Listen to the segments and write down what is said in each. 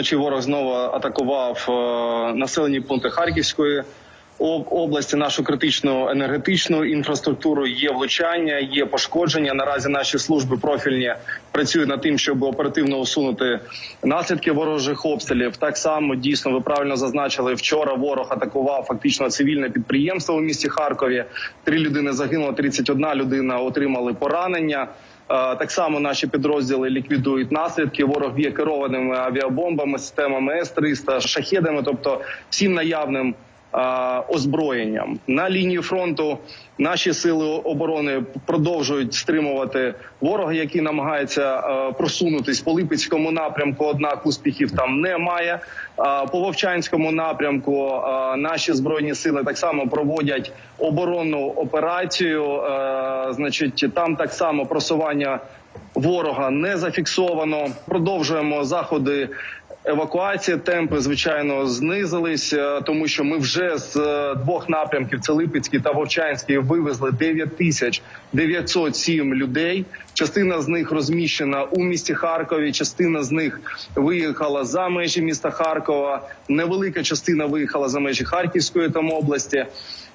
вночі ворог знову атакував е, населені пункти Харківської області, нашу критичну енергетичну інфраструктуру. Є влучання, є пошкодження. Наразі наші служби профільні працюють над тим, щоб оперативно усунути наслідки ворожих обстрілів. Так само дійсно ви правильно зазначили. Вчора ворог атакував фактично цивільне підприємство у місті Харкові. Три людини загинуло, 31 людина отримали поранення. Е, Так само наші підрозділи ліквідують наслідки. Ворог є керованими авіабомбами, системами С-300, шахедами, тобто всім наявним озброєнням. На лінії фронту наші сили оборони продовжують стримувати ворога, який намагається е, просунутись по Липецькому напрямку. Однак успіхів там немає. Е, По Вовчанському напрямку е, наші збройні сили так само проводять оборонну операцію. Е, Значить, там так само просування ворога не зафіксовано. Продовжуємо заходи. Евакуації темпи звичайно знизились, е, тому що ми вже з е, двох напрямків це Липецький та Вовчанський вивезли 9 тисяч 907 людей. Частина з них розміщена у місті Харкові. Частина з них виїхала за межі міста Харкова. Невелика частина виїхала за межі Харківської там області.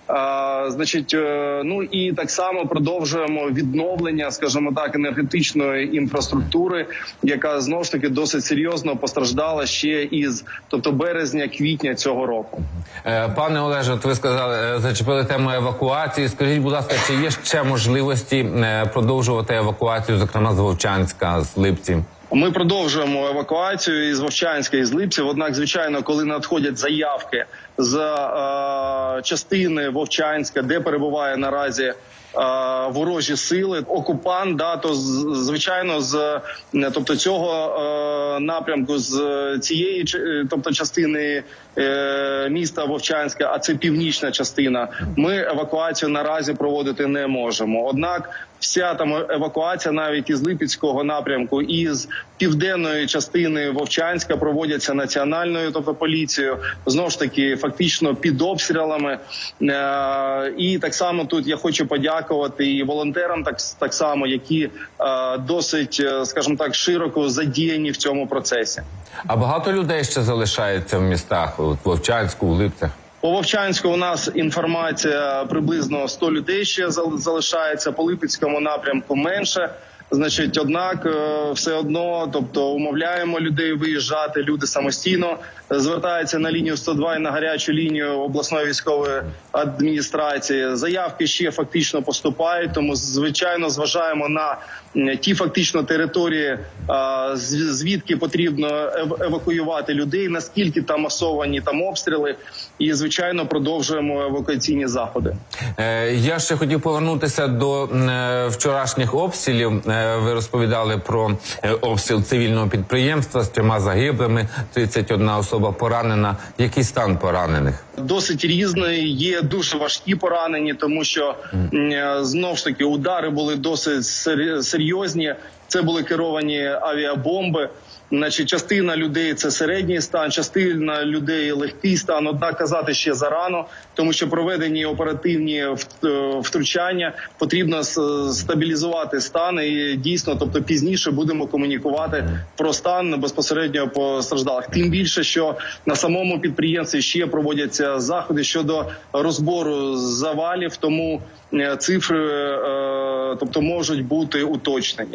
А, значить, е, ну і так само продовжуємо відновлення, скажімо так, енергетичної інфраструктури, яка знову ж таки досить серйозно постраждала ще із тобто березня, квітня цього року. Е, Пане Олеже, от ви сказали, е, зачепили тему евакуації. Скажіть, будь ласка, чи є ще можливості е, продовжувати евакуацію, зокрема з Вовчанська, з Липці? Ми продовжуємо евакуацію із Вовчанська із Липців. Однак, звичайно, коли надходять заявки з е, частини Вовчанська, де перебуває наразі. Е, Ворожі сили, окупант, да то звичайно з е, тобто цього е, напрямку з цієї тобто частини міста Вовчанська, а це північна частина. Ми евакуацію наразі проводити не можемо. Однак вся там евакуація, навіть із Липецького напрямку, із південної частини Вовчанська проводяться національною, тобто поліцією, знову ж таки, фактично під обстрілами. Е, І так само тут я хочу подякувати і волонтерам, так так само, які е, досить, е, скажімо так, широко задіяні в цьому процесі. А багато людей ще залишається в містах, в Вовчанську, в Липцях. По Вовчанську у нас інформація приблизно 100 людей ще залишається. По Липецькому напрямку менше. Значить, однак е, все одно, тобто умовляємо людей виїжджати. Люди самостійно е, звертаються на лінію 102 і на гарячу лінію обласної військової адміністрації. Заявки ще фактично поступають. Тому звичайно зважаємо на ті фактично території, е, звідки потрібно евакуювати людей, наскільки там масовані там обстріли, і звичайно продовжуємо евакуаційні заходи. Я ще хотів повернутися до вчорашніх обстрілів. Е, Ви розповідали про е, обстріл цивільного підприємства з трьома загиблими, 31 особа поранена. Який стан поранених? Досить різний, є дуже важкі поранені, тому що е, знов ж таки удари були досить серйозні. Це були керовані авіабомби. Значить, частина людей це середній стан, частина людей легкий стан. Однак казати ще зарано, тому що проведені оперативні е, втручання потрібно стабілізувати стан. І дійсно, тобто пізніше будемо комунікувати про стан безпосередньо постраждалих. Тим більше, що на самому підприємстві ще проводяться заходи щодо розбору завалів, тому е, цифри, е, тобто, можуть бути уточнені.